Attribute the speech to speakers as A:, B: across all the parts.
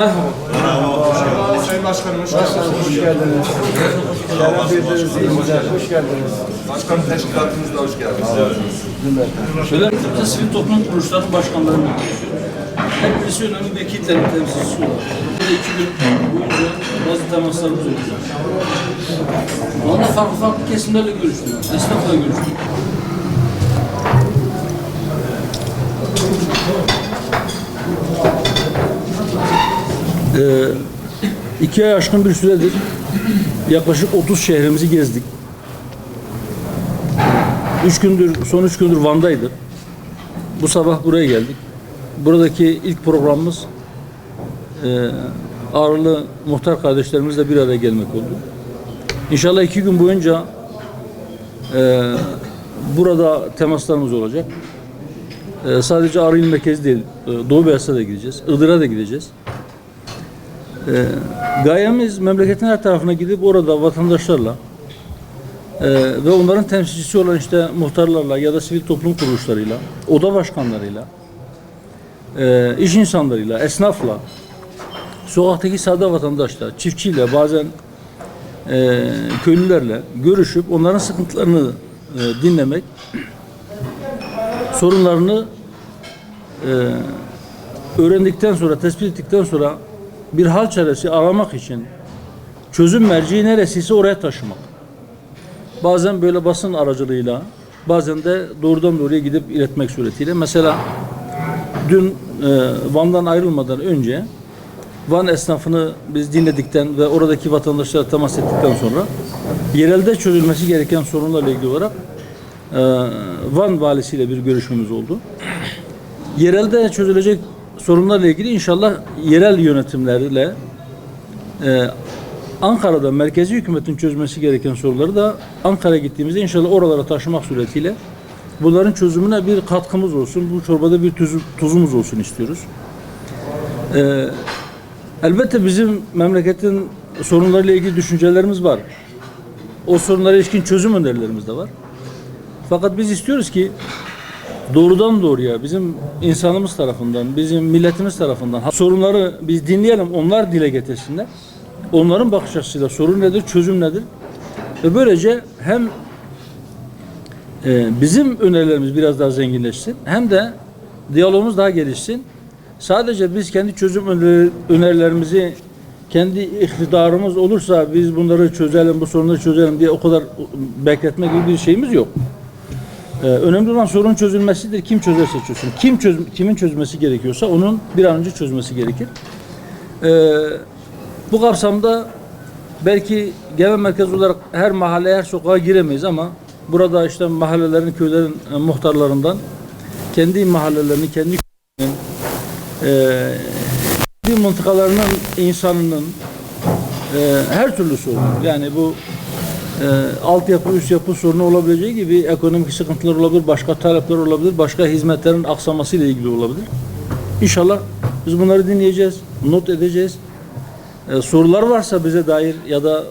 A: Merhaba. Sayın Başkanım hoş geldiniz.
B: Hoş geldiniz. Şeref verdiniz, iyi güzel. Hoş geldiniz.
A: Başkanım teşkilatımızda hoş geldiniz.
C: Şöyle bir sivil toplum kuruluşlarının başkanlarını hep birisi önemli vekillerin temsilcisi olarak. Burada iki gün boyunca bazı temaslarımız olacak. O anda farklı farklı kesimlerle görüştüm. Esnafla görüştüm. Ee, iki ay aşkın bir süredir yaklaşık 30 şehrimizi gezdik. Üç gündür, son üç gündür Van'daydık. Bu sabah buraya geldik. Buradaki ilk programımız e, ağırlı muhtar kardeşlerimizle bir araya gelmek oldu. İnşallah iki gün boyunca e, burada temaslarımız olacak. E, sadece Ağrı İl Merkezi değil, e, Doğu Beyazıt'a da gideceğiz. Iğdır'a da gideceğiz. E, gayemiz memleketin her tarafına gidip orada vatandaşlarla ee, ve onların temsilcisi olan işte muhtarlarla ya da sivil toplum kuruluşlarıyla, oda başkanlarıyla, e, iş insanlarıyla, esnafla, sokaktaki sade vatandaşla, çiftçiyle, bazen e, köylülerle görüşüp onların sıkıntılarını e, dinlemek, sorunlarını e, öğrendikten sonra, tespit ettikten sonra bir hal çaresi aramak için çözüm merceği neresiyse oraya taşımak. Bazen böyle basın aracılığıyla, bazen de doğrudan doğruya gidip iletmek suretiyle. Mesela dün e, Van'dan ayrılmadan önce Van esnafını biz dinledikten ve oradaki vatandaşlara temas ettikten sonra yerelde çözülmesi gereken sorunlarla ilgili olarak e, Van valisiyle bir görüşmemiz oldu. Yerelde çözülecek sorunlarla ilgili inşallah yerel yönetimlerle e, Ankara'da merkezi hükümetin çözmesi gereken soruları da Ankara'ya gittiğimizde inşallah oralara taşımak suretiyle bunların çözümüne bir katkımız olsun. Bu çorbada bir tuzu- tuzumuz olsun istiyoruz. Ee, elbette bizim memleketin sorunlarıyla ilgili düşüncelerimiz var. O sorunlara ilişkin çözüm önerilerimiz de var. Fakat biz istiyoruz ki doğrudan doğruya bizim insanımız tarafından, bizim milletimiz tarafından sorunları biz dinleyelim, onlar dile getirsinler. Onların bakış açısıyla sorun nedir, çözüm nedir? Ve böylece hem e, bizim önerilerimiz biraz daha zenginleşsin hem de diyalogumuz daha gelişsin. Sadece biz kendi çözüm öneri- önerilerimizi kendi iktidarımız olursa biz bunları çözelim, bu sorunları çözelim diye o kadar bekletme gibi bir şeyimiz yok. Ee, önemli olan sorun çözülmesidir. Kim çözerse çözsün. Kim çöz, kimin çözmesi gerekiyorsa onun bir an önce çözmesi gerekir. Ee, bu kapsamda belki genel merkez olarak her mahalleye, her sokağa giremeyiz ama burada işte mahallelerin, köylerin e, muhtarlarından kendi mahallelerini, kendi köylerinin, e, kendi mıntıkalarının insanının e, her türlüsü olur. Yani bu e, altyapı, üst yapı sorunu olabileceği gibi ekonomik sıkıntılar olabilir, başka talepler olabilir, başka hizmetlerin aksaması ile ilgili olabilir. İnşallah biz bunları dinleyeceğiz, not edeceğiz. E, sorular varsa bize dair ya da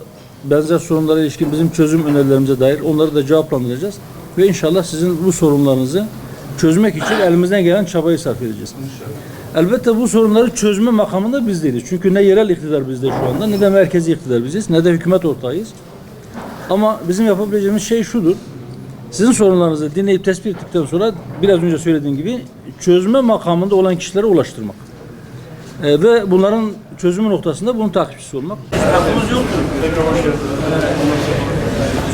C: benzer sorunlara ilişkin bizim çözüm önerilerimize dair onları da cevaplandıracağız. Ve inşallah sizin bu sorunlarınızı çözmek için elimizden gelen çabayı sarf edeceğiz. Elbette bu sorunları çözme makamında biz değiliz. Çünkü ne yerel iktidar bizde şu anda ne de merkezi iktidar biziz ne de hükümet ortağıyız. Ama bizim yapabileceğimiz şey şudur. Sizin sorunlarınızı dinleyip tespit ettikten sonra biraz önce söylediğim gibi çözme makamında olan kişilere ulaştırmak. Ee, ve bunların çözümü noktasında bunun takipçisi olmak. Hakkımız yoktur.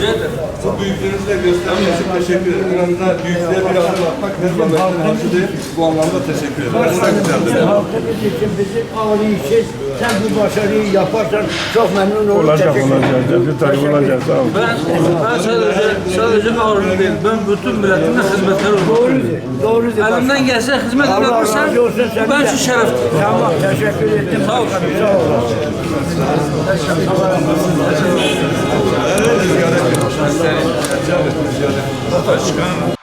C: Rica ederim.
A: Bu büyüklerinize göstermek için teşekkür ederim. Yanında büyüklüğe bir adım atmak her zaman harcıdır. Bu anlamda teşekkür ederim.
B: Halkımız için, bizim ağrı için sen bu başarıyı yaparsan çok memnun olur.
D: Olacak olacak. Tabii olacak. Sağ ol.
C: Ben, ben sadece, sadece ağrını değil. Ben bütün milletime
B: hizmetkar
C: olurum.
B: Doğru. Doğru.
C: Elimden gelse hizmet
B: edersen
C: ben şu şeref.
B: Tamam. Teşekkür ederim.
C: Sağ ol.
B: Sağ ol. Teşekkür